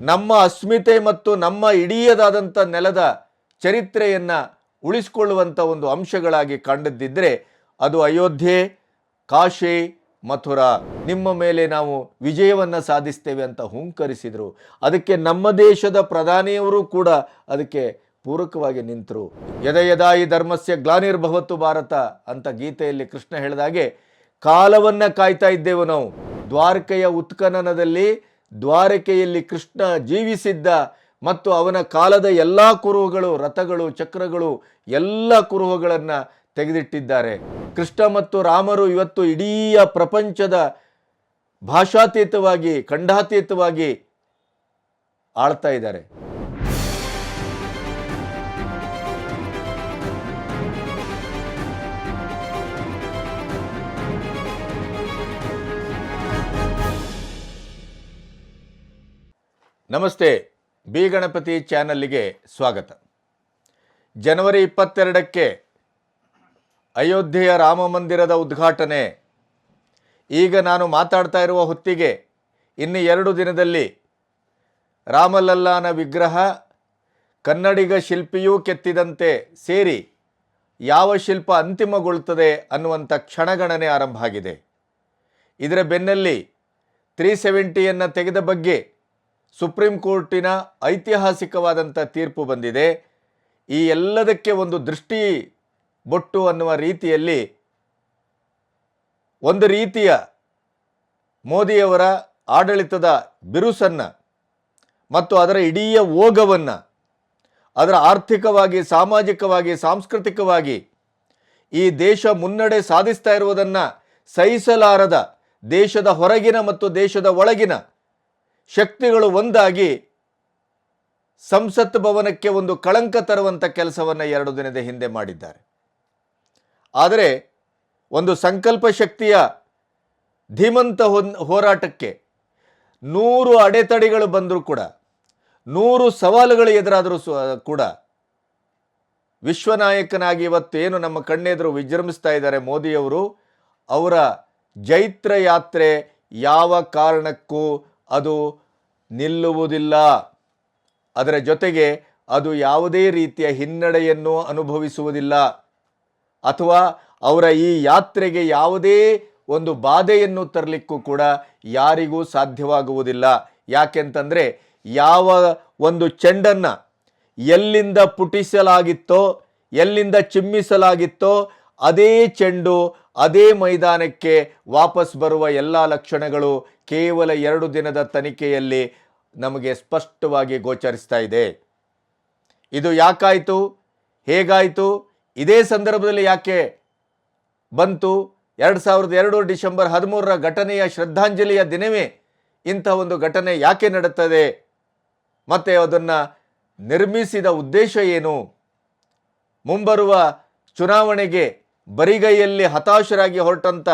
ನಮ್ಮ ಅಸ್ಮಿತೆ ಮತ್ತು ನಮ್ಮ ಇಡೀಯದಾದಂಥ ನೆಲದ ಚರಿತ್ರೆಯನ್ನು ಉಳಿಸಿಕೊಳ್ಳುವಂಥ ಒಂದು ಅಂಶಗಳಾಗಿ ಕಂಡದ್ದಿದ್ದರೆ ಅದು ಅಯೋಧ್ಯೆ, ಕಾಶಿ, ಮಥುರಾ. ನಿಮ್ಮ ಮೇಲೆ ನಾವು ವಿಜಯವನ್ನು ಸಾಧಿಸ್ತೇವೆ ಅಂತ ಹುಂಕರಿಸಿದರು. ಅದಕ್ಕೆ ನಮ್ಮ ದೇಶದ ಪ್ರಧಾನಿಯವರು ಕೂಡ ಅದಕ್ಕೆ ಪೂರಕವಾಗಿ ನಿಂತರು. ಯದ ಯದಾ ಈ ಧರ್ಮಸ್ಯ ಗ್ಲಾನಿರ್ಭವತ್ತು ಭಾರತ ಅಂತ ಗೀತೆಯಲ್ಲಿ ಕೃಷ್ಣ ಹೇಳಿದಾಗೆ, ಕಾಲವನ್ನು ಕಾಯ್ತಾ ಇದ್ದೆವು ನಾವು. ದ್ವಾರಕೆಯ ಉತ್ಖನನದಲ್ಲಿ ದ್ವಾರಕೆಯಲ್ಲಿ ಕೃಷ್ಣ ಜೀವಿಸಿದ್ದ ಮತ್ತು ಅವನ ಕಾಲದ ಎಲ್ಲ ಕುರುಹುಗಳು, ರಥಗಳು, ಚಕ್ರಗಳು, ಎಲ್ಲ ಕುರುಹುಗಳನ್ನು ತೆಗೆದಿಟ್ಟಿದ್ದಾರೆ. ಕೃಷ್ಣ ಮತ್ತು ರಾಮರು ಇವತ್ತು ಇಡೀ ಪ್ರಪಂಚದ ಭಾಷಾತೀತವಾಗಿ, ಖಂಡಾತೀತವಾಗಿ ಆಳ್ತಾ ಇದ್ದಾರೆ. ನಮಸ್ತೆ, ಬಿ ಗಣಪತಿ ಚಾನಲ್ಗೆ ಸ್ವಾಗತ. ಜನವರಿ ಇಪ್ಪತ್ತೆರಡಕ್ಕೆ ಅಯೋಧ್ಯೆಯ ರಾಮ ಮಂದಿರದ ಉದ್ಘಾಟನೆ. ಈಗ ನಾನು ಮಾತಾಡ್ತಾ ಇರುವ ಹೊತ್ತಿಗೆ ಇನ್ನು ಎರಡು ದಿನದಲ್ಲಿ ರಾಮಲಲ್ಲಾನ ವಿಗ್ರಹ, ಕನ್ನಡಿಗ ಶಿಲ್ಪಿಯೂ ಕೆತ್ತಿದಂತೆ ಸೇರಿ ಯಾವ ಶಿಲ್ಪ ಅಂತಿಮಗೊಳ್ಳುತ್ತದೆ ಅನ್ನುವಂಥ ಕ್ಷಣಗಣನೆ ಆರಂಭ ಆಗಿದೆ. ಇದರ ಬೆನ್ನಲ್ಲಿ ತ್ರೀ ಸೆವೆಂಟಿಯನ್ನು ತೆಗೆದ ಬಗ್ಗೆ ಸುಪ್ರೀಂ ಕೋರ್ಟಿನ ಐತಿಹಾಸಿಕವಾದಂಥ ತೀರ್ಪು ಬಂದಿದೆ. ಈ ಎಲ್ಲದಕ್ಕೆ ಒಂದು ದೃಷ್ಟಿ ಬೊಟ್ಟು ಅನ್ನುವ ರೀತಿಯಲ್ಲಿ ಒಂದು ರೀತಿಯ ಮೋದಿಯವರ ಆಡಳಿತದ ಬಿರುಸನ್ನು ಮತ್ತು ಅದರ ಇಡೀ ಓಗವನ್ನು ಅದರ ಆರ್ಥಿಕವಾಗಿ, ಸಾಮಾಜಿಕವಾಗಿ, ಸಾಂಸ್ಕೃತಿಕವಾಗಿ ಈ ದೇಶ ಮುನ್ನಡೆ ಸಾಧಿಸ್ತಾ ಇರುವುದನ್ನು ಸಹಿಸಲಾರದ ದೇಶದ ಹೊರಗಿನ ಮತ್ತು ದೇಶದ ಒಳಗಿನ ಶಕ್ತಿಗಳು ಒಂದಾಗಿ ಸಂಸತ್ ಭವನಕ್ಕೆ ಒಂದು ಕಳಂಕ ತರುವಂಥ ಕೆಲಸವನ್ನು ಎರಡು ದಿನದ ಹಿಂದೆ ಮಾಡಿದ್ದಾರೆ. ಆದರೆ ಒಂದು ಸಂಕಲ್ಪ ಶಕ್ತಿಯ ಧೀಮಂತ ಹೋರಾಟಕ್ಕೆ ನೂರು ಅಡೆತಡೆಗಳು ಬಂದರೂ ಕೂಡ, ನೂರು ಸವಾಲುಗಳು ಎದುರಾದರೂ ಕೂಡ ವಿಶ್ವನಾಯಕನಾಗಿ ಇವತ್ತೇನು ನಮ್ಮ ಕಣ್ಣೆದುರು ವಿಜೃಂಭಿಸ್ತಾ ಇದ್ದಾರೆ ಮೋದಿಯವರು, ಅವರ ಜೈತ್ರ ಯಾತ್ರೆ ಯಾವ ಕಾರಣಕ್ಕೂ ಅದು ನಿಲ್ಲುವುದಿಲ್ಲ. ಅದರ ಜೊತೆಗೆ ಅದು ಯಾವುದೇ ರೀತಿಯ ಹಿನ್ನಡೆಯನ್ನು ಅನುಭವಿಸುವುದಿಲ್ಲ. ಅಥವಾ ಅವರ ಈ ಯಾತ್ರೆಗೆ ಯಾವುದೇ ಒಂದು ಬಾಧೆಯನ್ನು ತರಲಿಕ್ಕೂ ಕೂಡ ಯಾರಿಗೂ ಸಾಧ್ಯವಾಗುವುದಿಲ್ಲ. ಯಾಕೆಂತಂದರೆ ಯಾವ ಒಂದು ಚೆಂಡನ್ನು ಎಲ್ಲಿಂದ ಪುಟಿಸಲಾಗಿತ್ತೋ, ಎಲ್ಲಿಂದ ಚಿಮ್ಮಿಸಲಾಗಿತ್ತೋ, ಅದೇ ಚೆಂಡು ಅದೇ ಮೈದಾನಕ್ಕೆ ವಾಪಸ್ ಬರುವ ಎಲ್ಲ ಲಕ್ಷಣಗಳು ಕೇವಲ ಎರಡು ದಿನದ ತನಿಖೆಯಲ್ಲಿ ನಮಗೆ ಸ್ಪಷ್ಟವಾಗಿ ಗೋಚರಿಸ್ತಾ ಇದೆ. ಇದು ಯಾಕಾಯಿತು? ಹೇಗಾಯಿತು? ಇದೇ ಸಂದರ್ಭದಲ್ಲಿ ಯಾಕೆ ಬಂತು? ಎರಡು ಸಾವಿರದ ಎರಡು ಡಿಸೆಂಬರ್ ಹದಿಮೂರರ ಘಟನೆಯ ಶ್ರದ್ಧಾಂಜಲಿಯ ದಿನವೇ ಇಂಥ ಒಂದು ಘಟನೆ ಯಾಕೆ ನಡುತ್ತದೆ ಮತ್ತು ಅದನ್ನು ನಿರ್ಮಿಸಿದ ಉದ್ದೇಶ ಏನು? ಮುಂಬರುವ ಚುನಾವಣೆಗೆ ಬರಿಗೈಯಲ್ಲಿ ಹತಾಶರಾಗಿ ಹೊರಟಂಥ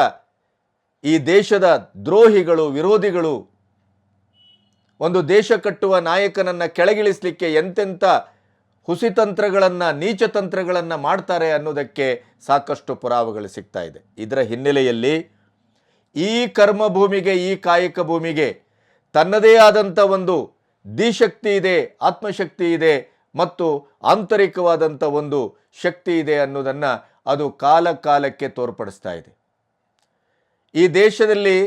ಈ ದೇಶದ ದ್ರೋಹಿಗಳು, ವಿರೋಧಿಗಳು ಒಂದು ದೇಶ ಕಟ್ಟುವ ನಾಯಕನನ್ನು ಕೆಳಗಿಳಿಸಲಿಕ್ಕೆ ಎಂತೆಂಥ ಹುಸಿತಂತ್ರಗಳನ್ನು ನೀಚತಂತ್ರಗಳನ್ನು ಮಾಡ್ತಾರೆ ಅನ್ನೋದಕ್ಕೆ ಸಾಕಷ್ಟು ಪುರಾವೆಗಳು ಸಿಗ್ತಾ ಇದೆ. ಇದರ ಹಿನ್ನೆಲೆಯಲ್ಲಿ ಈ ಕರ್ಮಭೂಮಿಗೆ, ಈ ಕಾಯಕ ಭೂಮಿಗೆ ತನ್ನದೇ ಆದಂಥ ಒಂದು ದಿಶಕ್ತಿ ಇದೆ, ಆತ್ಮಶಕ್ತಿ ಇದೆ ಮತ್ತು ಆಂತರಿಕವಾದಂಥ ಒಂದು ಶಕ್ತಿ ಇದೆ ಅನ್ನೋದನ್ನು ಅದು ಕಾಲ ಕಾಲಕ್ಕೆ ತೋರ್ಪಡಿಸ್ತಾ ಇದೆ. ಈ ದೇಶದಲ್ಲಿ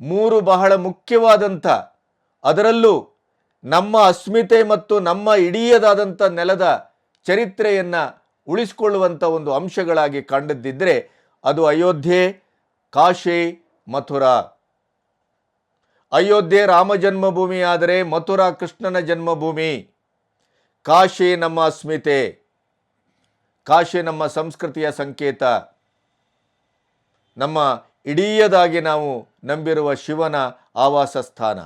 ಮೂರು ಬಹಳ ಮುಖ್ಯವಾದಂಥ, ಅದರಲ್ಲೂ ನಮ್ಮ ಅಸ್ಮಿತೆ ಮತ್ತು ನಮ್ಮ ಇಡೀಯದಾದಂಥ ನೆಲದ ಚರಿತ್ರೆಯನ್ನು ಉಳಿಸಿಕೊಳ್ಳುವಂಥ ಒಂದು ಅಂಶಗಳಾಗಿ ಕಂಡದ್ದಿದ್ದರೆ ಅದು ಅಯೋಧ್ಯೆ, ಕಾಶಿ, ಮಥುರಾ. ಅಯೋಧ್ಯೆ ರಾಮ ಜನ್ಮಭೂಮಿ ಆದರೆ ಮಥುರಾ ಕೃಷ್ಣನ ಜನ್ಮಭೂಮಿ, ಕಾಶಿ ನಮ್ಮ ಅಸ್ಮಿತೆ. ಕಾಶಿ ನಮ್ಮ ಸಂಸ್ಕೃತಿಯ ಸಂಕೇತ. ನಮ್ಮ ಇಡೀಯದಾಗಿ ನಾವು ನಂಬಿರುವ ಶಿವನ ಆವಾಸ ಸ್ಥಾನ.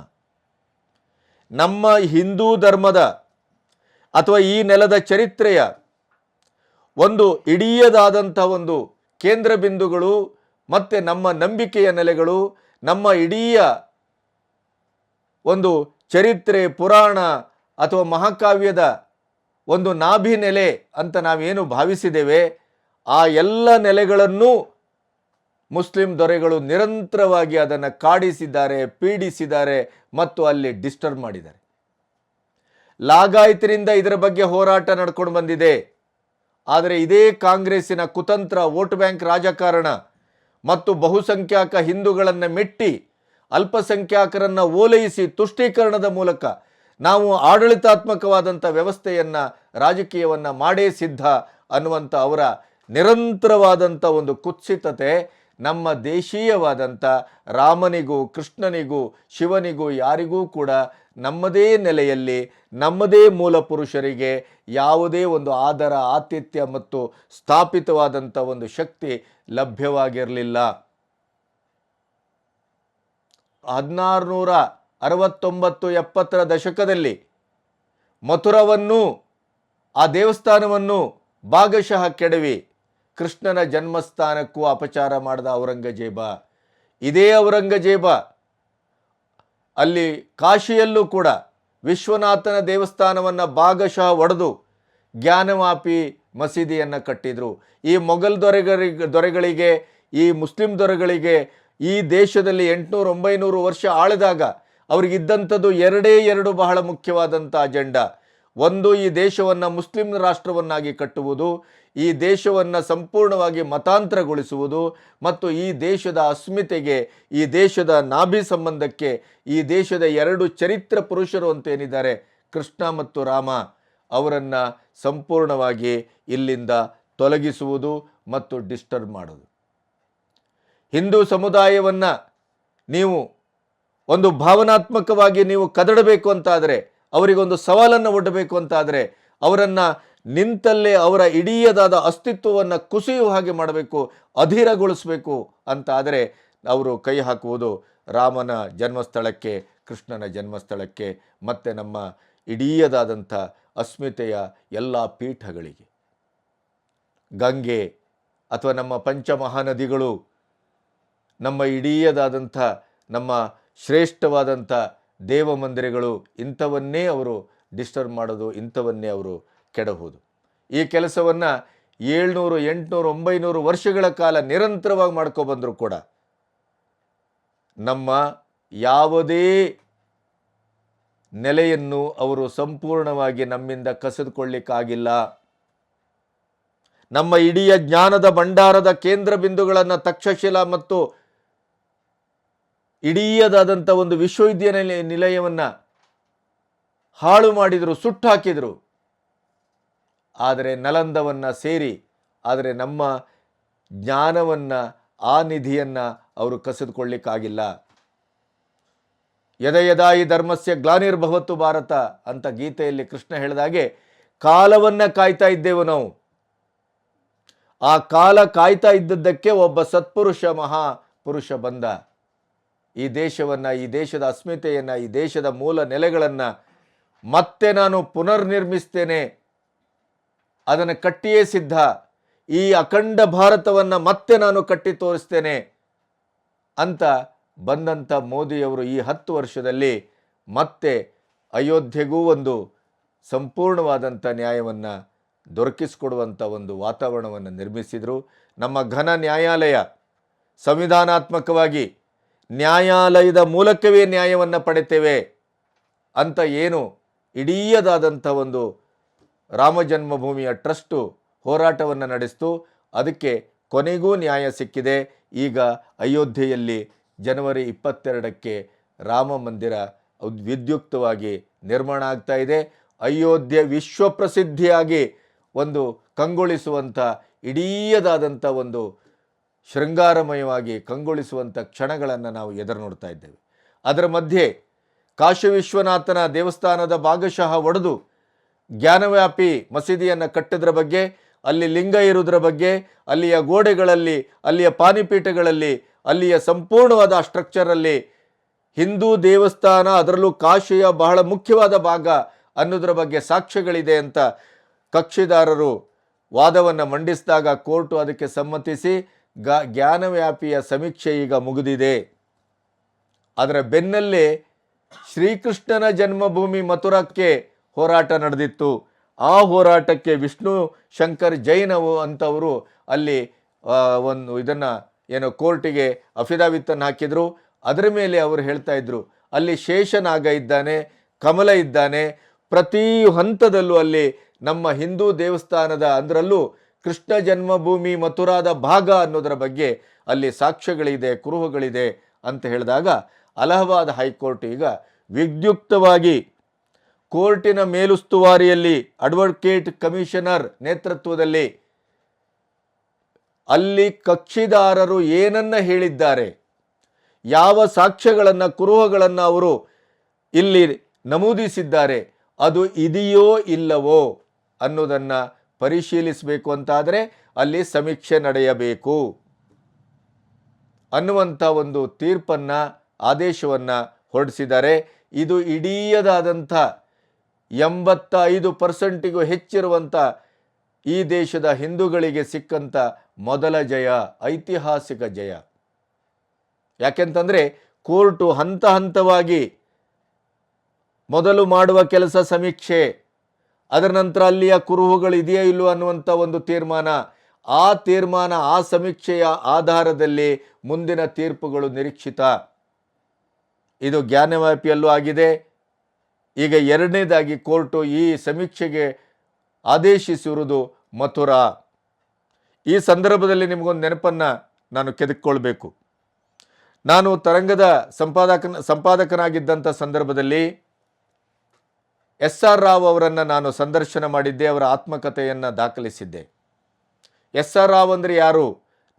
ನಮ್ಮ ಹಿಂದೂ ಧರ್ಮದ ಅಥವಾ ಈ ನೆಲದ ಚರಿತ್ರೆಯ ಒಂದು ಇಡೀಯದಾದಂಥ ಒಂದು ಕೇಂದ್ರ ಬಿಂದುಗಳು ಮತ್ತು ನಮ್ಮ ನಂಬಿಕೆಯ ನೆಲೆಗಳು, ನಮ್ಮ ಇಡೀಯ ಒಂದು ಚರಿತ್ರೆ, ಪುರಾಣ ಅಥವಾ ಮಹಾಕಾವ್ಯದ ಒಂದು ನಾಭಿ ನೆಲೆ ಅಂತ ನಾವೇನು ಭಾವಿಸಿದ್ದೇವೆ, ಆ ಎಲ್ಲ ನೆಲೆಗಳನ್ನು ಮುಸ್ಲಿಂ ದೊರೆಗಳು ನಿರಂತರವಾಗಿ ಅದನ್ನು ಕಾಡಿಸಿದ್ದಾರೆ, ಪೀಡಿಸಿದ್ದಾರೆ ಮತ್ತು ಅಲ್ಲಿ ಡಿಸ್ಟರ್ಬ್ ಮಾಡಿದ್ದಾರೆ. ಲಾಗಾಯಿತರಿಂದ ಇದರ ಬಗ್ಗೆ ಹೋರಾಟ ನಡ್ಕೊಂಡು ಬಂದಿದೆ. ಆದರೆ ಇದೇ ಕಾಂಗ್ರೆಸ್ಸಿನ ಕುತಂತ್ರ, ವೋಟ್ ಬ್ಯಾಂಕ್ ರಾಜಕಾರಣ ಮತ್ತು ಬಹುಸಂಖ್ಯಾಕ ಹಿಂದೂಗಳನ್ನು ಮೆಟ್ಟಿ ಅಲ್ಪಸಂಖ್ಯಾತರನ್ನು ಓಲೈಸಿ ತುಷ್ಟೀಕರಣದ ಮೂಲಕ ನಾವು ಆಡಳಿತಾತ್ಮಕವಾದಂಥ ವ್ಯವಸ್ಥೆಯನ್ನು, ರಾಜಕೀಯವನ್ನು ಮಾಡೇ ಸಿದ್ಧ ಅನ್ನುವಂಥ ಅವರ ನಿರಂತರವಾದಂಥ ಒಂದು ಕುತ್ಸಿತತೆ ನಮ್ಮ ದೇಶೀಯವಾದಂಥ ರಾಮನಿಗೂ, ಕೃಷ್ಣನಿಗೂ, ಶಿವನಿಗೂ ಯಾರಿಗೂ ಕೂಡ ನಮ್ಮದೇ ನೆಲೆಯಲ್ಲಿ, ನಮ್ಮದೇ ಮೂಲ ಪುರುಷರಿಗೆ ಯಾವುದೇ ಒಂದು ಆದರ, ಆತಿಥ್ಯ ಮತ್ತು ಸ್ಥಾಪಿತವಾದಂಥ ಒಂದು ಶಕ್ತಿ ಲಭ್ಯವಾಗಿರಲಿಲ್ಲ. ಹದಿನಾರುನೂರ ಅರವತ್ತೊಂಬತ್ತು ಎಪ್ಪತ್ತರ ದಶಕದಲ್ಲಿ ಮಥುರವನ್ನು, ಆ ದೇವಸ್ಥಾನವನ್ನು ಭಾಗಶಃ ಕೆಡವಿ ಕೃಷ್ಣನ ಜನ್ಮಸ್ಥಾನಕ್ಕೂ ಅಪಚಾರ ಮಾಡಿದ ಔರಂಗಜೇಬ. ಇದೇ ಔರಂಗಜೇಬ. ಅಲ್ಲಿ ಕಾಶಿಯಲ್ಲೂ ಕೂಡ ವಿಶ್ವನಾಥನ ದೇವಸ್ಥಾನವನ್ನು ಭಾಗಶಃ ಒಡೆದು ಜ್ಞಾನವಾಪಿ ಮಸೀದಿಯನ್ನು ಕಟ್ಟಿದರು. ಈ ಮೊಘಲ್ ದೊರೆಗಳಿಗೆ ದೊರೆಗಳಿಗೆ, ಈ ಮುಸ್ಲಿಂ ದೊರೆಗಳಿಗೆ ಈ ದೇಶದಲ್ಲಿ ಎಂಟುನೂರು, ಒಂಬೈನೂರು ವರ್ಷ ಆಳಿದಾಗ ಅವ್ರಿಗಿದ್ದಂಥದ್ದು ಎರಡೇ ಎರಡು ಬಹಳ ಮುಖ್ಯವಾದಂಥ ಅಜೆಂಡಾ. ಒಂದು, ಈ ದೇಶವನ್ನು ಮುಸ್ಲಿಂ ರಾಷ್ಟ್ರವನ್ನಾಗಿ ಕಟ್ಟುವುದು, ಈ ದೇಶವನ್ನು ಸಂಪೂರ್ಣವಾಗಿ ಮತಾಂತರಗೊಳಿಸುವುದು ಮತ್ತು ಈ ದೇಶದ ಅಸ್ಮಿತೆಗೆ, ಈ ದೇಶದ ನಾಭಿ ಸಂಬಂಧಕ್ಕೆ, ಈ ದೇಶದ ಎರಡು ಚರಿತ್ರ ಪುರುಷರು ಅಂತೇನಿದ್ದಾರೆ, ಕೃಷ್ಣ ಮತ್ತು ರಾಮ, ಅವರನ್ನು ಸಂಪೂರ್ಣವಾಗಿ ಇಲ್ಲಿಂದ ತೊಲಗಿಸುವುದು ಮತ್ತು ಡಿಸ್ಟರ್ಬ್ ಮಾಡೋದು ಹಿಂದೂ ಸಮುದಾಯವನ್ನು ನೀವು ಒಂದು ಭಾವನಾತ್ಮಕವಾಗಿ ನೀವು ಕದಡಬೇಕು ಅಂತಾದರೆ ಅವರಿಗೊಂದು ಸವಾಲನ್ನು ಒಡ್ಡಬೇಕು ಅಂತಾದರೆ, ಅವರನ್ನು ನಿಂತಲ್ಲೇ ಅವರ ಇಡೀಯದಾದ ಅಸ್ತಿತ್ವವನ್ನು ಕುಸಿಯುವ ಹಾಗೆ ಮಾಡಬೇಕು, ಅಧೀರಗೊಳಿಸಬೇಕು ಅಂತ ಆದರೆ ಅವರು ಕೈ ಹಾಕುವುದು ರಾಮನ ಜನ್ಮಸ್ಥಳಕ್ಕೆ, ಕೃಷ್ಣನ ಜನ್ಮಸ್ಥಳಕ್ಕೆ, ಮತ್ತು ನಮ್ಮ ಇಡೀಯದಾದಂಥ ಅಸ್ಮಿತೆಯ ಎಲ್ಲ ಪೀಠಗಳಿಗೆ. ಗಂಗೆ ಅಥವಾ ನಮ್ಮ ಪಂಚಮಹಾನದಿಗಳು, ನಮ್ಮ ಇಡೀಯದಾದಂಥ ನಮ್ಮ ಶ್ರೇಷ್ಠವಾದಂಥ ದೇವ ಮಂದಿರಗಳು ಇಂಥವನ್ನೇ ಅವರು ಡಿಸ್ಟರ್ಬ್ ಮಾಡೋದು, ಇಂಥವನ್ನೇ ಅವರು ಕೆಡಹುವುದು. ಈ ಕೆಲಸವನ್ನು ಏಳ್ನೂರು, ಎಂಟುನೂರು, ಒಂಬೈನೂರು ವರ್ಷಗಳ ಕಾಲ ನಿರಂತರವಾಗಿ ಮಾಡ್ಕೊಬಂದರೂ ಕೂಡ ನಮ್ಮ ಯಾವುದೇ ನೆಲೆಯನ್ನು ಅವರು ಸಂಪೂರ್ಣವಾಗಿ ನಮ್ಮಿಂದ ಕಸಿದುಕೊಳ್ಳಿಕ್ಕಾಗಿಲ್ಲ. ನಮ್ಮ ಇಡೀ ಜ್ಞಾನದ ಭಂಡಾರದ ಕೇಂದ್ರ ಬಿಂದುಗಳನ್ನು ತಕ್ಷಶಿಲಾ ಮತ್ತು ಇಡೀಯದಾದಂಥ ಒಂದು ವಿಶ್ವವಿದ್ಯಾನಿಲಯ ನಿಲಯವನ್ನು ಹಾಳು ಮಾಡಿದರು, ಸುಟ್ಟು ಹಾಕಿದರು. ಆದರೆ ನಲಂದವನ್ನು ಸೇರಿ, ಆದರೆ ನಮ್ಮ ಜ್ಞಾನವನ್ನು, ಆ ನಿಧಿಯನ್ನು ಅವರು ಕಸಿದುಕೊಳ್ಳಿಕ್ಕಾಗಿಲ್ಲ. ಯದಯದಾಯಿ ಧರ್ಮಸ್ಯ ಗ್ಲಾನಿರ್ಭವತ್ತು ಭಾರತ ಅಂತ ಗೀತೆಯಲ್ಲಿ ಕೃಷ್ಣ ಹೇಳಿದಾಗೆ ಕಾಲವನ್ನು ಕಾಯ್ತಾ ಇದ್ದೆವು ನಾವು. ಆ ಕಾಲ ಕಾಯ್ತಾ ಇದ್ದದ್ದಕ್ಕೆ ಒಬ್ಬ ಸತ್ಪುರುಷ, ಮಹಾಪುರುಷ ಬಂದ. ಈ ದೇಶವನ್ನು, ಈ ದೇಶದ ಅಸ್ಮಿತೆಯನ್ನು, ಈ ದೇಶದ ಮೂಲ ನೆಲೆಗಳನ್ನು ಮತ್ತೆ ನಾನು ಪುನರ್ನಿರ್ಮಿಸ್ತೇನೆ. ಅದನ್ನು ಕಟ್ಟಿಯೇ ಸಿದ್ಧ. ಈ ಅಖಂಡ ಭಾರತವನ್ನು ಮತ್ತೆ ನಾನು ಕಟ್ಟಿ ತೋರಿಸ್ತೇನೆ ಅಂತ ಬಂದಂಥ ಮೋದಿಯವರು ಈ ಹತ್ತು ವರ್ಷದಲ್ಲಿ ಮತ್ತೆ ಅಯೋಧ್ಯೆಗೂ ಒಂದು ಸಂಪೂರ್ಣವಾದಂಥ ನ್ಯಾಯವನ್ನು ದೊರಕಿಸಿಕೊಡುವಂಥ ಒಂದು ವಾತಾವರಣವನ್ನು ನಿರ್ಮಿಸಿದರು. ನಮ್ಮ ಘನ ನ್ಯಾಯಾಲಯ ಸಂವಿಧಾನಾತ್ಮಕವಾಗಿ ನ್ಯಾಯಾಲಯದ ಮೂಲಕವೇ ನ್ಯಾಯವನ್ನು ಪಡೆತೇವೆ ಅಂತ ಏನು ಇಡೀಯದಾದಂಥ ಒಂದು ರಾಮ ಜನ್ಮಭೂಮಿಯ ಟ್ರಸ್ಟು ಹೋರಾಟವನ್ನು ನಡೆಸಿತು. ಅದಕ್ಕೆ ಕೊನೆಗೂ ನ್ಯಾಯ ಸಿಕ್ಕಿದೆ. ಈಗ ಅಯೋಧ್ಯೆಯಲ್ಲಿ ಜನವರಿ ಇಪ್ಪತ್ತೆರಡಕ್ಕೆ ರಾಮ ಮಂದಿರ ವಿದ್ಯುಕ್ತವಾಗಿ ನಿರ್ಮಾಣ ಆಗ್ತಾ ಇದೆ. ಅಯೋಧ್ಯೆ ವಿಶ್ವಪ್ರಸಿದ್ಧಿಯಾಗಿ ಒಂದು ಕಂಗೊಳಿಸುವಂಥ ಇಡೀಯದಾದಂಥ ಒಂದು ಶೃಂಗಾರಮಯವಾಗಿ ಕಂಗೊಳಿಸುವಂಥ ಕ್ಷಣಗಳನ್ನು ನಾವು ಎದುರು ನೋಡ್ತಾ ಇದ್ದೇವೆ. ಅದರ ಮಧ್ಯೆ ಕಾಶಿ ವಿಶ್ವನಾಥನ ದೇವಸ್ಥಾನದ ಭಾಗಶಃ ಒಡೆದು ಜ್ಞಾನವ್ಯಾಪಿ ಮಸೀದಿಯನ್ನು ಕಟ್ಟಿದ್ರ ಬಗ್ಗೆ, ಅಲ್ಲಿ ಲಿಂಗ ಇರುವುದರ ಬಗ್ಗೆ, ಅಲ್ಲಿಯ ಗೋಡೆಗಳಲ್ಲಿ, ಅಲ್ಲಿಯ ಪಾನಿಪೀಠಗಳಲ್ಲಿ, ಅಲ್ಲಿಯ ಸಂಪೂರ್ಣವಾದ ಸ್ಟ್ರಕ್ಚರಲ್ಲಿ ಹಿಂದೂ ದೇವಸ್ಥಾನ ಅದರಲ್ಲೂ ಕಾಶಿಯ ಬಹಳ ಮುಖ್ಯವಾದ ಭಾಗ ಅನ್ನೋದರ ಬಗ್ಗೆ ಸಾಕ್ಷ್ಯಗಳಿದೆ ಅಂತ ಕಕ್ಷಿದಾರರು ವಾದವನ್ನು ಮಂಡಿಸಿದಾಗ ಕೋರ್ಟು ಅದಕ್ಕೆ ಸಮ್ಮತಿಸಿ ಗ, ಜ್ಞಾನವ್ಯಾಪಿಯ ಸಮೀಕ್ಷೆ ಈಗ ಮುಗಿದಿದೆ. ಅದರ ಬೆನ್ನಲ್ಲೇ ಶ್ರೀಕೃಷ್ಣನ ಜನ್ಮಭೂಮಿ ಮಥುರಕ್ಕೆ ಹೋರಾಟ ನಡೆದಿತ್ತು. ಆ ಹೋರಾಟಕ್ಕೆ ವಿಷ್ಣು ಶಂಕರ್ ಜೈನವು ಅಂತವರು ಅಲ್ಲಿ ಒಂದು ಇದನ್ನು ಏನೋ ಕೋರ್ಟಿಗೆ ಅಫಿದಾವಿತ್ತನ್ನು ಹಾಕಿದರು. ಅದರ ಮೇಲೆ ಅವರು ಹೇಳ್ತಾ ಇದ್ದರು ಅಲ್ಲಿ ಶೇಷನಾಗ ಇದ್ದಾನೆ, ಕಮಲ ಇದ್ದಾನೆ, ಪ್ರತಿ ಹಂತದಲ್ಲೂ ಅಲ್ಲಿ ನಮ್ಮ ಹಿಂದೂ ದೇವಸ್ಥಾನದ ಅದರಲ್ಲೂ ಕೃಷ್ಣ ಜನ್ಮಭೂಮಿ ಮಥುರಾದ ಭಾಗ ಅನ್ನೋದರ ಬಗ್ಗೆ ಅಲ್ಲಿ ಸಾಕ್ಷ್ಯಗಳಿದೆ, ಕುರುಹುಗಳಿದೆ ಅಂತ ಹೇಳಿದಾಗ ಅಲಹಾಬಾದ್ ಹೈಕೋರ್ಟ್ ಈಗ ವಿದ್ಯುಕ್ತವಾಗಿ ಕೋರ್ಟಿನ ಮೇಲುಸ್ತುವಾರಿಯಲ್ಲಿ ಅಡ್ವೊಕೇಟ್ ಕಮಿಷನರ್ ನೇತೃತ್ವದಲ್ಲಿ ಅಲ್ಲಿ ಕಕ್ಷಿದಾರರು ಏನನ್ನ ಹೇಳಿದ್ದಾರೆ, ಯಾವ ಸಾಕ್ಷ್ಯಗಳನ್ನು, ಕುರುಹಗಳನ್ನು ಅವರು ಇಲ್ಲಿ ನಮೂದಿಸಿದ್ದಾರೆ, ಅದು ಇದೆಯೋ ಇಲ್ಲವೋ ಅನ್ನೋದನ್ನು ಪರಿಶೀಲಿಸಬೇಕು ಅಂತಾದರೆ ಅಲ್ಲಿ ಸಮೀಕ್ಷೆ ನಡೆಯಬೇಕು ಅನ್ನುವಂಥ ಒಂದು ತೀರ್ಪನ್ನು, ಆದೇಶವನ್ನು ಹೊರಡಿಸಿದ್ದಾರೆ. ಇದು ಇಡೀಯದಾದಂಥ ಎಂಬತ್ತ ಐದು ಪರ್ಸೆಂಟಿಗೂ ಹೆಚ್ಚಿರುವಂಥ ಈ ದೇಶದ ಹಿಂದೂಗಳಿಗೆ ಸಿಕ್ಕಂಥ ಮೊದಲ ಜಯ, ಐತಿಹಾಸಿಕ ಜಯ. ಯಾಕೆಂತಂದರೆ ಕೋರ್ಟು ಹಂತ ಹಂತವಾಗಿ ಮೊದಲು ಮಾಡುವ ಕೆಲಸ ಸಮೀಕ್ಷೆ ಅದರ ನಂತರ ಅಲ್ಲಿಯ ಕುರುಹುಗಳು ಇದೆಯೋ ಇಲ್ಲೋ ಅನ್ನುವಂಥ ಒಂದು ತೀರ್ಮಾನ. ಆ ತೀರ್ಮಾನ, ಆ ಸಮೀಕ್ಷೆಯ ಆಧಾರದಲ್ಲಿ ಮುಂದಿನ ತೀರ್ಪುಗಳು ನಿರೀಕ್ಷಿತ. ಇದು ಜ್ಞಾನವ್ಯಾಪಿಯಲ್ಲೂ ಆಗಿದೆ. ಈಗ ಎರಡನೇದಾಗಿ ಕೋರ್ಟು ಈ ಸಮೀಕ್ಷೆಗೆ ಆದೇಶಿಸಿರುವುದು ಮಥುರಾ. ಈ ಸಂದರ್ಭದಲ್ಲಿ ನಿಮಗೊಂದು ನೆನಪನ್ನು ನಾನು ಕೆದಕ್ಕೊಳ್ಬೇಕು. ನಾನು ತರಂಗದ ಸಂಪಾದಕನ, ಸಂಪಾದಕನಾಗಿದ್ದಂಥ ಸಂದರ್ಭದಲ್ಲಿ ಎಸ್ ಆರ್ ರಾವ್ ಅವರನ್ನು ನಾನು ಸಂದರ್ಶನ ಮಾಡಿದ್ದೆ, ಅವರ ಆತ್ಮಕಥೆಯನ್ನು ದಾಖಲಿಸಿದ್ದೆ. ಎಸ್ ಆರ್ ರಾವ್ ಅಂದರೆ ಯಾರು?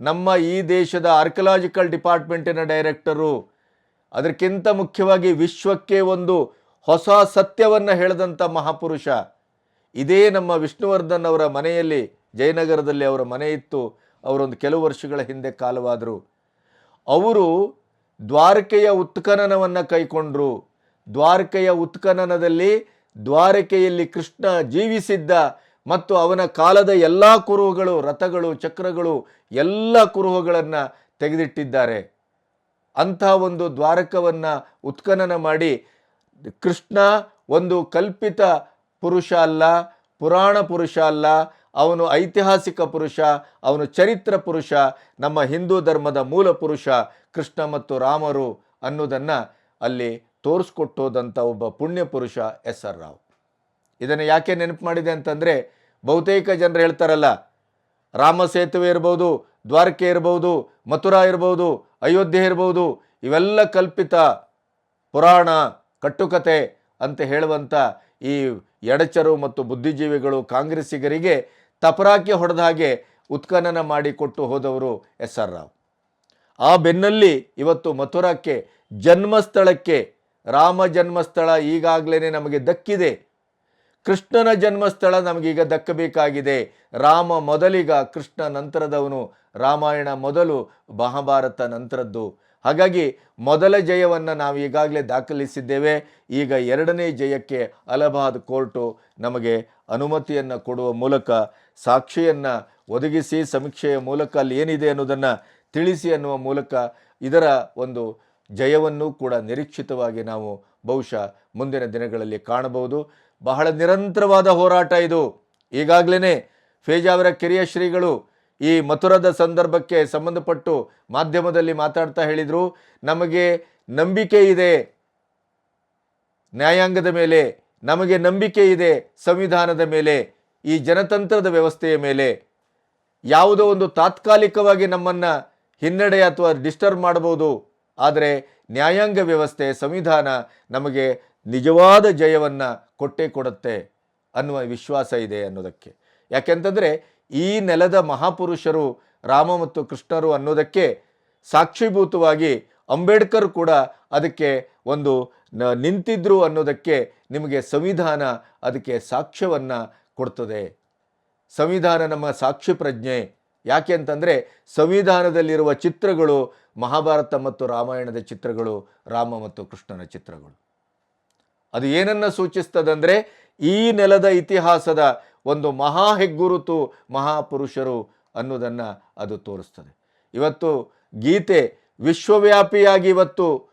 ನಮ್ಮ ಈ ದೇಶದ ಆರ್ಕಿಯಲಾಜಿಕಲ್ ಡಿಪಾರ್ಟ್ಮೆಂಟಿನ ಡೈರೆಕ್ಟರು ಅದಕ್ಕಿಂತ ಮುಖ್ಯವಾಗಿ ವಿಶ್ವಕ್ಕೆ ಒಂದು ಹೊಸ ಸತ್ಯವನ್ನು ಹೇಳಿದಂಥ ಮಹಾಪುರುಷ. ಇದೇ ನಮ್ಮ ವಿಷ್ಣುವರ್ಧನ್ ಅವರ ಮನೆಯಲ್ಲಿ, ಜಯನಗರದಲ್ಲಿ ಅವರ ಮನೆ ಇತ್ತು. ಅವರೊಂದು ಕೆಲವು ವರ್ಷಗಳ ಹಿಂದೆ ಕಾಲವಾದರು. ಅವರು ದ್ವಾರಕೆಯ ಉತ್ಖನನವನ್ನು ಕೈಕೊಂಡರು. ದ್ವಾರಕೆಯ ಉತ್ಖನನದಲ್ಲಿ ದ್ವಾರಕೆಯಲ್ಲಿ ಕೃಷ್ಣ ಜೀವಿಸಿದ್ದ ಮತ್ತು ಅವನ ಕಾಲದ ಎಲ್ಲ ಕುರುಹುಗಳು, ರಥಗಳು, ಚಕ್ರಗಳು, ಎಲ್ಲ ಕುರುಹುಗಳನ್ನು ತೆಗೆದಿಟ್ಟಿದ್ದಾರೆ. ಅಂಥ ಒಂದು ದ್ವಾರಕವನ್ನು ಉತ್ಖನನ ಮಾಡಿ ಕೃಷ್ಣ ಒಂದು ಕಲ್ಪಿತ ಪುರುಷ ಅಲ್ಲ, ಪುರಾಣ ಪುರುಷ ಅಲ್ಲ, ಅವನು ಐತಿಹಾಸಿಕ ಪುರುಷ, ಅವನು ಚರಿತ್ರ ಪುರುಷ, ನಮ್ಮ ಹಿಂದೂ ಧರ್ಮದ ಮೂಲ ಪುರುಷ ಕೃಷ್ಣ ಮತ್ತು ರಾಮರು ಅನ್ನೋದನ್ನು ಅಲ್ಲಿ ತೋರಿಸ್ಕೊಟ್ಟೋದಂಥ ಒಬ್ಬ ಪುಣ್ಯ ಪುರುಷ ಎಸ್ ಆರ್ ರಾವ್. ಇದನ್ನು ಯಾಕೆ ನೆನಪು ಮಾಡಿದೆ ಅಂತಂದರೆ, ಬಹುತೇಕ ಜನರು ಹೇಳ್ತಾರಲ್ಲ ರಾಮ ಸೇತುವೆ ಇರ್ಬೋದು, ದ್ವಾರಕೆ ಇರ್ಬೋದು, ಮಥುರಾ ಇರ್ಬೋದು, ಅಯೋಧ್ಯೆ ಇರ್ಬೋದು, ಇವೆಲ್ಲ ಕಲ್ಪಿತ ಪುರಾಣ, ಕಟ್ಟುಕತೆ ಅಂತ ಹೇಳುವಂಥ ಈ ಎಡಚರು ಮತ್ತು ಬುದ್ಧಿಜೀವಿಗಳು ಕಾಂಗ್ರೆಸ್ಸಿಗರಿಗೆ ತಪರಾಕಿ ಹೊಡೆದ ಹಾಗೆ ಉತ್ಖನನ ಮಾಡಿಕೊಟ್ಟು ಹೋದವರು ಎಸ್ ಆರ್ ರಾವ್. ಆ ಬೆನ್ನಲ್ಲಿ ಇವತ್ತು ಮಥುರಾಕ್ಕೆ ಜನ್ಮಸ್ಥಳಕ್ಕೆ ರಾಮ ಜನ್ಮಸ್ಥಳ ಈಗಾಗಲೇ ನಮಗೆ ದಕ್ಕಿದೆ. ಕೃಷ್ಣನ ಜನ್ಮಸ್ಥಳ ನಮಗೀಗ ದಕ್ಕಬೇಕಾಗಿದೆ. ರಾಮ ಮೊದಲಿಗ ಕೃಷ್ಣ ನಂತರದವನು, ರಾಮಾಯಣ ಮೊದಲು ಮಹಾಭಾರತ ನಂತರದ್ದು. ಹಾಗಾಗಿ ಮೊದಲ ಜಯವನ್ನು ನಾವು ಈಗಾಗಲೇ ದಾಖಲಿಸಿದ್ದೇವೆ. ಈಗ ಎರಡನೇ ಜಯಕ್ಕೆ ಅಲಹಾಬಾದ್ ಕೋರ್ಟು ನಮಗೆ ಅನುಮತಿಯನ್ನು ಕೊಡುವ ಮೂಲಕ ಸಾಕ್ಷಿಯನ್ನು ಒದಗಿಸಿ, ಸಮೀಕ್ಷೆಯ ಮೂಲಕ ಅಲ್ಲಿ ಏನಿದೆ ಅನ್ನೋದನ್ನು ತಿಳಿಸಿ ಅನ್ನುವ ಮೂಲಕ ಇದರ ಒಂದು ಜಯವನ್ನು ಕೂಡ ನಿರೀಕ್ಷಿತವಾಗಿ ನಾವು ಬಹುಶಃ ಮುಂದಿನ ದಿನಗಳಲ್ಲಿ ಕಾಣಬಹುದು. ಬಹಳ ನಿರಂತರವಾದ ಹೋರಾಟ ಇದು. ಈಗಾಗಲೇ ಫೇಜಾವರ ಕಿರಿಯ ಶ್ರೀಗಳು ಈ ಮಥುರದ ಸಂದರ್ಭಕ್ಕೆ ಸಂಬಂಧಪಟ್ಟು ಮಾಧ್ಯಮದಲ್ಲಿ ಮಾತಾಡ್ತಾ ಹೇಳಿದರು. ನಮಗೆ ನಂಬಿಕೆ ಇದೆ. ನ್ಯಾಯಾಂಗದ ಮೇಲೆ, ನಮಗೆ ನಂಬಿಕೆ ಇದೆ ಸಂವಿಧಾನದ ಮೇಲೆ, ಈ ಜನತಂತ್ರದ ವ್ಯವಸ್ಥೆಯ ಮೇಲೆ. ಯಾವುದೋ ಒಂದು ತಾತ್ಕಾಲಿಕವಾಗಿ ನಮ್ಮನ್ನು ಹಿನ್ನಡೆ ಅಥವಾ ಡಿಸ್ಟರ್ಬ್ ಮಾಡಬಹುದು. ಆದರೆ ನ್ಯಾಯಾಂಗ ವ್ಯವಸ್ಥೆ ಸಂವಿಧಾನ ನಮಗೆ ನಿಜವಾದ ಜಯವನ್ನು ಕೊಟ್ಟೇ ಕೊಡುತ್ತೆ ಅನ್ನುವ ವಿಶ್ವಾಸ ಇದೆ ಅನ್ನೋದಕ್ಕೆ. ಯಾಕೆಂತಂದರೆ ಈ ನೆಲದ ಮಹಾಪುರುಷರು ರಾಮ ಮತ್ತು ಕೃಷ್ಣರು ಅನ್ನೋದಕ್ಕೆ ಸಾಕ್ಷಿಭೂತವಾಗಿ ಅಂಬೇಡ್ಕರ್ ಕೂಡ ಅದಕ್ಕೆ ಒಂದು ನಿಂತಿದ್ರು ಅನ್ನೋದಕ್ಕೆ ನಿಮಗೆ ಸಂವಿಧಾನ ಅದಕ್ಕೆ ಸಾಕ್ಷ್ಯವನ್ನು ಕೊಡ್ತದೆ. ಸಂವಿಧಾನ ನಮ್ಮ ಸಾಕ್ಷಿ ಪ್ರಜ್ಞೆ. ಯಾಕೆ ಅಂತಂದರೆ ಸಂವಿಧಾನದಲ್ಲಿರುವ ಚಿತ್ರಗಳು ಮಹಾಭಾರತ ಮತ್ತು ರಾಮಾಯಣದ ಚಿತ್ರಗಳು, ರಾಮ ಮತ್ತು ಕೃಷ್ಣನ ಚಿತ್ರಗಳು. ಅದು ಏನನ್ನ ಸೂಚಿಸ್ತದಂದರೆ ಈ ನೆಲದ ಇತಿಹಾಸದ ಒಂದು ಮಹಾ ಹೆಗ್ಗುರುತು ಮಹಾಪುರುಷರು ಅನ್ನೋದನ್ನು ಅದು ತೋರಿಸ್ತದೆ. ಇವತ್ತು ಗೀತೆ ವಿಶ್ವವ್ಯಾಪಿಯಾಗಿ ಇವತ್ತು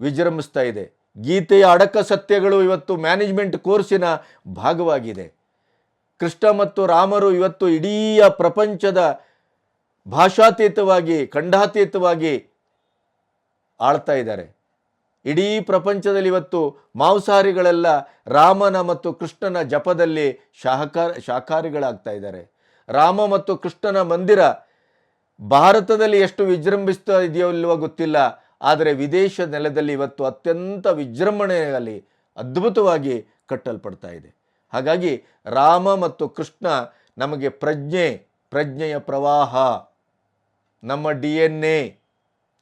ವಿಜೃಂಭಿಸ್ತಾ ಇದೆ. ಗೀತೆಯ ಅಡಕ ಸತ್ಯಗಳು ಇವತ್ತು ಮ್ಯಾನೇಜ್ಮೆಂಟ್ ಕೋರ್ಸಿನ ಭಾಗವಾಗಿದೆ. ಕೃಷ್ಣ ಮತ್ತು ರಾಮರು ಇವತ್ತು ಇಡೀ ಪ್ರಪಂಚದ ಭಾಷಾತೀತವಾಗಿ, ಖಂಡಾತೀತವಾಗಿ ಆಳ್ತಾ ಇದ್ದಾರೆ. ಇಡೀ ಪ್ರಪಂಚದಲ್ಲಿ ಇವತ್ತು ಮಾಂಸಾಹಾರಿಗಳೆಲ್ಲ ರಾಮನ ಮತ್ತು ಕೃಷ್ಣನ ಜಪದಲ್ಲಿ ಶಾಹಕಾರ ಶಾಕಾರಿಗಳಾಗ್ತಾ ಇದ್ದಾರೆ. ರಾಮ ಮತ್ತು ಕೃಷ್ಣನ ಮಂದಿರ ಭಾರತದಲ್ಲಿ ಎಷ್ಟು ವಿಜೃಂಭಿಸ್ತಾ ಇದೆಯೋ ಇಲ್ವೋ ಗೊತ್ತಿಲ್ಲ. ಆದರೆ ವಿದೇಶ ನೆಲದಲ್ಲಿ ಇವತ್ತು ಅತ್ಯಂತ ವಿಜೃಂಭಣೆಯಲ್ಲಿ ಅದ್ಭುತವಾಗಿ ಕಟ್ಟಲ್ಪಡ್ತಾ ಇದೆ. ಹಾಗಾಗಿ ರಾಮ ಮತ್ತು ಕೃಷ್ಣ ನಮಗೆ ಪ್ರಜ್ಞೆ, ಪ್ರಜ್ಞೆಯ ಪ್ರವಾಹ, ನಮ್ಮ ಡಿ ಎನ್ ಎ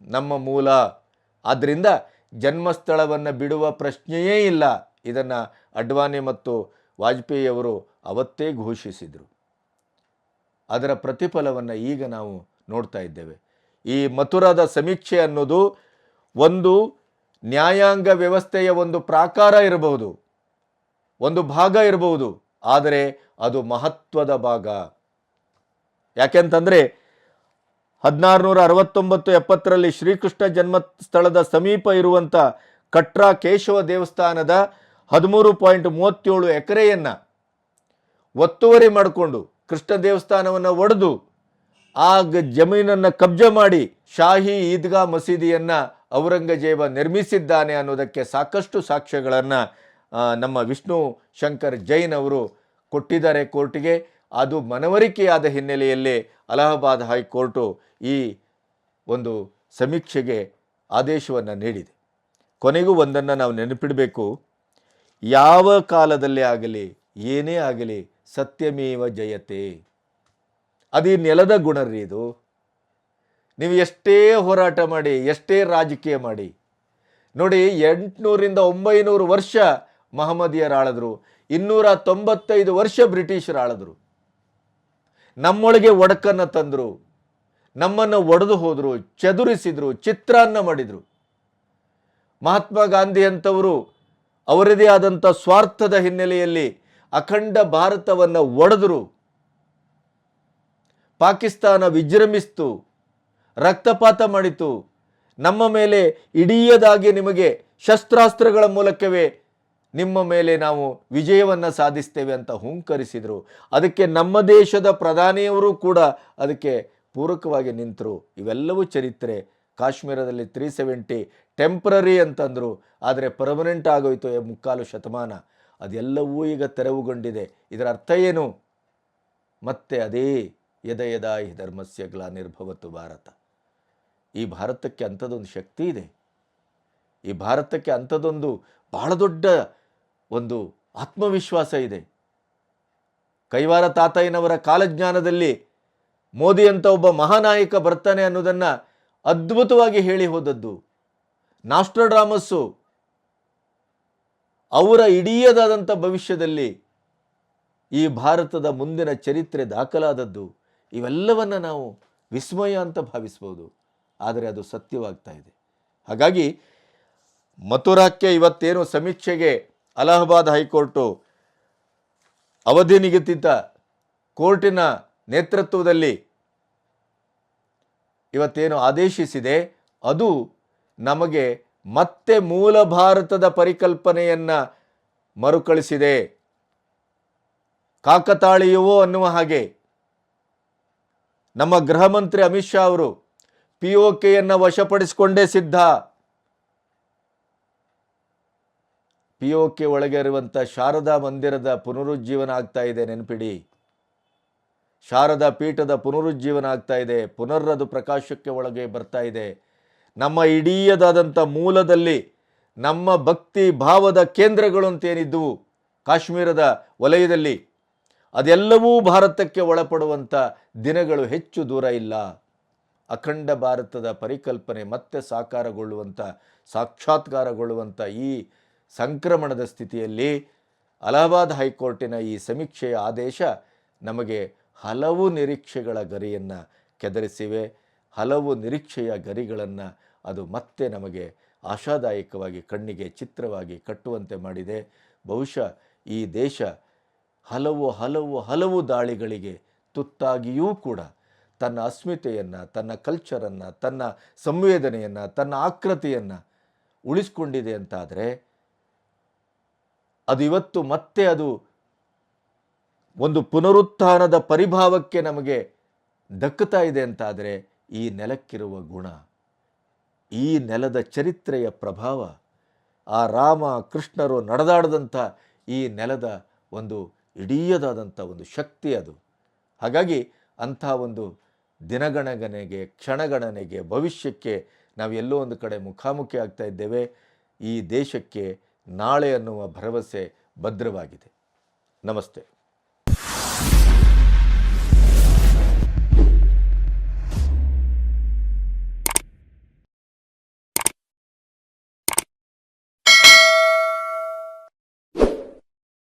ನಮ್ಮ ಮೂಲ. ಆದ್ದರಿಂದ ಜನ್ಮಸ್ಥಳವನ್ನು ಬಿಡುವ ಪ್ರಶ್ನೆಯೇ ಇಲ್ಲ. ಇದನ್ನು ಅಡ್ವಾಣಿ ಮತ್ತು ವಾಜಪೇಯಿಯವರು ಅವತ್ತೇ ಘೋಷಿಸಿದರು. ಅದರ ಪ್ರತಿಫಲವನ್ನು ಈಗ ನಾವು ನೋಡ್ತಾ ಇದ್ದೇವೆ. ಈ ಮಥುರಾದ ಸಮೀಕ್ಷೆ ಅನ್ನೋದು ಒಂದು ನ್ಯಾಯಾಂಗ ವ್ಯವಸ್ಥೆಯ ಒಂದು ಪ್ರಾಕಾರ ಇರಬಹುದು. ಒಂದು ಭಾಗ ಇರಬಹುದು, ಆದರೆ ಅದು ಮಹತ್ವದ ಭಾಗ. ಯಾಕೆಂತಂದರೆ ಹದಿನಾರುನೂರ ಅರವತ್ತೊಂಬತ್ತು ಎಪ್ಪತ್ತರಲ್ಲಿ ಶ್ರೀಕೃಷ್ಣ ಜನ್ಮಸ್ಥಳದ ಸಮೀಪ ಇರುವಂಥ ಕಟ್ರಾ ಕೇಶವ ದೇವಸ್ಥಾನದ ಹದಿಮೂರು ಪಾಯಿಂಟ್ ಮೂವತ್ತೇಳು ಎಕರೆಯನ್ನು ಒತ್ತುವರಿ ಮಾಡಿಕೊಂಡು ಕೃಷ್ಣ ದೇವಸ್ಥಾನವನ್ನು ಒಡೆದು ಆ ಜಮೀನನ್ನು ಕಬ್ಜೆ ಮಾಡಿ ಶಾಹಿ ಈದ್ಗಾ ಮಸೀದಿಯನ್ನು ಔರಂಗಜೇಬ ನಿರ್ಮಿಸಿದ್ದಾನೆ ಅನ್ನೋದಕ್ಕೆ ಸಾಕಷ್ಟು ಸಾಕ್ಷ್ಯಗಳನ್ನು ನಮ್ಮ ವಿಷ್ಣು ಶಂಕರ್ ಜೈನ್ ಅವರು ಕೊಟ್ಟಿದ್ದಾರೆ ಕೋರ್ಟಿಗೆ. ಅದು ಮನವರಿಕೆಯಾದ ಹಿನ್ನೆಲೆಯಲ್ಲಿ ಅಲಹಾಬಾದ್ ಹೈಕೋರ್ಟು ಈ ಒಂದು ಸಮೀಕ್ಷೆಗೆ ಆದೇಶವನ್ನು ನೀಡಿದೆ. ಕೊನೆಗೂ ಒಂದನ್ನು ನಾವು ನೆನಪಿಡಬೇಕು. ಯಾವ ಕಾಲದಲ್ಲಿ ಆಗಲಿ, ಏನೇ ಆಗಲಿ, ಸತ್ಯಮೇವ ಜಯತೆ. ಅದು ಈ ನೆಲದ ಗುಣ ರೀ ಇದು. ನೀವು ಎಷ್ಟೇ ಹೋರಾಟ ಮಾಡಿ, ಎಷ್ಟೇ ರಾಜಕೀಯ ಮಾಡಿ, ನೋಡಿ ಎಂಟುನೂರಿಂದ ಒಂಬೈನೂರು ವರ್ಷ ಮಹಮ್ಮದಿಯರು ಆಳಿದ್ರು ಇನ್ನೂರ ತೊಂಬತ್ತೈದು ವರ್ಷ ಬ್ರಿಟಿಷರು ಆಳಿದ್ರು ನಮ್ಮೊಳಗೆ ಒಡಕನ್ನು ತಂದರು, ನಮ್ಮನ್ನು ಒಡೆದು ಹೋದರು, ಚದುರಿಸಿದರು, ಚಿತ್ರಾನ್ನ ಮಾಡಿದರು. ಮಹಾತ್ಮ ಗಾಂಧಿ ಅಂಥವರು ಅವರದೇ ಆದಂಥ ಸ್ವಾರ್ಥದ ಹಿನ್ನೆಲೆಯಲ್ಲಿ ಅಖಂಡ ಭಾರತವನ್ನು ಒಡೆದರು. ಪಾಕಿಸ್ತಾನ ವಿಜೃಂಭಿಸ್ತು, ರಕ್ತಪಾತ ಮಾಡಿತು. ನಮ್ಮ ಮೇಲೆ ಇಡೀಯದಾಗಿ ನಿಮಗೆ ಶಸ್ತ್ರಾಸ್ತ್ರಗಳ ಮೂಲಕವೇ ನಿಮ್ಮ ಮೇಲೆ ನಾವು ವಿಜಯವನ್ನು ಸಾಧಿಸ್ತೇವೆ ಅಂತ ಹುಂಕರಿಸಿದರು. ಅದಕ್ಕೆ ನಮ್ಮ ದೇಶದ ಪ್ರಧಾನಿಯವರು ಕೂಡ ಅದಕ್ಕೆ ಪೂರಕವಾಗಿ ನಿಂತರು. ಇವೆಲ್ಲವೂ ಚರಿತ್ರೆ. ಕಾಶ್ಮೀರದಲ್ಲಿ ತ್ರೀ ಸೆವೆಂಟಿ ಟೆಂಪ್ರರಿ ಅಂತಂದರು. ಆದರೆ ಪರ್ಮನೆಂಟ್ ಆಗೋಯ್ತು ಮುಕ್ಕಾಲು ಶತಮಾನ. ಅದೆಲ್ಲವೂ ಈಗ ತೆರವುಗೊಂಡಿದೆ. ಇದರ ಅರ್ಥ ಏನು? ಮತ್ತೆ ಅದೇ ಯದ ಯದಾ ಹಿ ಧರ್ಮಸ್ಯ ಗ್ಲಾನಿರ್ಭವತ್ತು ಭಾರತ. ಈ ಭಾರತಕ್ಕೆ ಅಂಥದ್ದೊಂದು ಶಕ್ತಿ ಇದೆ. ಈ ಭಾರತಕ್ಕೆ ಅಂಥದ್ದೊಂದು ಬಹಳ ದೊಡ್ಡ ಒಂದು ಆತ್ಮವಿಶ್ವಾಸ ಇದೆ. ಕೈವಾರ ತಾತಯ್ಯನವರ ಕಾಲಜ್ಞಾನದಲ್ಲಿ ಮೋದಿ ಅಂತ ಒಬ್ಬ ಮಹಾನಾಯಕ ಬರ್ತಾನೆ ಅನ್ನೋದನ್ನು ಅದ್ಭುತವಾಗಿ ಹೇಳಿ ಹೋದದ್ದು. ನಾಸ್ಟ್ರಡ್ರಾಮಸ್ಸು ಅವರ ಇಡೀಯದಾದಂಥ ಭವಿಷ್ಯದಲ್ಲಿ ಈ ಭಾರತದ ಮುಂದಿನ ಚರಿತ್ರೆ ದಾಖಲಾದದ್ದು. ಇವೆಲ್ಲವನ್ನು ನಾವು ವಿಸ್ಮಯ ಅಂತ ಭಾವಿಸ್ಬೋದು. ಆದರೆ ಅದು ಸತ್ಯವಾಗ್ತಾ ಇದೆ. ಹಾಗಾಗಿ ಮಥುರಾಕ್ಕೆ ಇವತ್ತೇನು ಸಮೀಕ್ಷೆಗೆ ಅಲಹಾಬಾದ್ ಹೈಕೋರ್ಟು ಅವಧಿ ನಿಗದಿತ ಕೋರ್ಟಿನ ನೇತೃತ್ವದಲ್ಲಿ ಇವತ್ತೇನು ಆದೇಶಿಸಿದೆ. ಅದು ನಮಗೆ ಮತ್ತೆ ಮೂಲ ಭಾರತದ ಪರಿಕಲ್ಪನೆಯನ್ನು ಮರುಕಳಿಸಿದೆ. ಕಾಕತಾಳೀಯವೋ ಅನ್ನುವ ಹಾಗೆ. ನಮ್ಮ ಗೃಹ ಮಂತ್ರಿ ಅಮಿತ್ ಶಾ ಅವರು ಪಿ ಒ ಕೆಯನ್ನು ವಶಪಡಿಸಿಕೊಂಡೇ ಸಿದ್ಧ. ಪಿ ಒ ಕೆ ಒಳಗೆ ಇರುವಂಥ ಶಾರದಾ ಮಂದಿರದ ಪುನರುಜ್ಜೀವನ ಆಗ್ತಾ ಇದೆ ನೆನಪಿಡಿ. ಶಾರದಾ ಪೀಠದ ಪುನರುಜ್ಜೀವನ ಆಗ್ತಾ ಇದೆ, ಪುನರ್ರದು ಪ್ರಕಾಶಕ್ಕೆ ಒಳಗೆ ಬರ್ತಾ ಇದೆ. ನಮ್ಮ ಇಡೀಯದಾದಂಥ ಮೂಲದಲ್ಲಿ ನಮ್ಮ ಭಕ್ತಿ ಭಾವದ ಕೇಂದ್ರಗಳು ಅಂತೇನಿದ್ದವು ಕಾಶ್ಮೀರದ ವಲಯದಲ್ಲಿ, ಅದೆಲ್ಲವೂ ಭಾರತಕ್ಕೆ ಒಳಪಡುವಂಥ ದಿನಗಳು ಹೆಚ್ಚು ದೂರ ಇಲ್ಲ. ಅಖಂಡ ಭಾರತದ ಪರಿಕಲ್ಪನೆ ಮತ್ತೆ ಸಾಕಾರಗೊಳ್ಳುವಂಥ, ಸಾಕ್ಷಾತ್ಕಾರಗೊಳ್ಳುವಂಥ ಈ ಸಂಕ್ರಮಣದ ಸ್ಥಿತಿಯಲ್ಲಿ ಅಲಹಾಬಾದ್ ಹೈಕೋರ್ಟಿನ ಈ ಸಮೀಕ್ಷೆಯ ಆದೇಶ ನಮಗೆ ಹಲವು ನಿರೀಕ್ಷೆಗಳ ಗರಿಯನ್ನು ಕೆದರಿಸಿವೆ. ಹಲವು ನಿರೀಕ್ಷೆಯ ಗರಿಗಳನ್ನು ಅದು ಮತ್ತೆ ನಮಗೆ ಆಶಾದಾಯಕವಾಗಿ ಕಣ್ಣಿಗೆ ಚಿತ್ರವಾಗಿ ಕಟ್ಟುವಂತೆ ಮಾಡಿದೆ. ಬಹುಶಃ ಈ ದೇಶ ಹಲವು ಹಲವು ಹಲವು ದಾಳಿಗಳಿಗೆ ತುತ್ತಾಗಿಯೂ ಕೂಡ ತನ್ನ ಅಸ್ಮಿತೆಯನ್ನು, ತನ್ನ ಕಲ್ಚರನ್ನು ತನ್ನ ಸಂವೇದನೆಯನ್ನು, ತನ್ನ ಆಕೃತಿಯನ್ನು ಉಳಿಸ್ಕೊಂಡಿದೆ ಅಂತಾದರೆ ಅದು ಇವತ್ತು ಮತ್ತೆ ಅದು ಒಂದು ಪುನರುತ್ಥಾನದ ಪರಿಭಾವಕ್ಕೆ ನಮಗೆ ದಕ್ಕುತ್ತಾ ಇದೆ ಅಂತಾದರೆ ಈ ನೆಲಕ್ಕಿರುವ ಗುಣ, ಈ ನೆಲದ ಚರಿತ್ರೆಯ ಪ್ರಭಾವ, ಆ ರಾಮ ಕೃಷ್ಣರು ನಡೆದಾಡದಂಥ ಈ ನೆಲದ ಒಂದು ಇಡೀಯದಾದಂಥ ಒಂದು ಶಕ್ತಿ ಅದು. ಹಾಗಾಗಿ ಅಂಥ ಒಂದು ದಿನಗಣಗನೆಗೆ ಕ್ಷಣಗಣನೆಗೆ, ಭವಿಷ್ಯಕ್ಕೆ ನಾವು ಎಲ್ಲೋ ಒಂದು ಕಡೆ ಮುಖಾಮುಖಿ ಆಗ್ತಾ ಇದ್ದೇವೆ. ಈ ದೇಶಕ್ಕೆ ನಾಳೆ ಅನ್ನುವ ಭರವಸೆ ಭದ್ರವಾಗಿದೆ. ನಮಸ್ತೆ.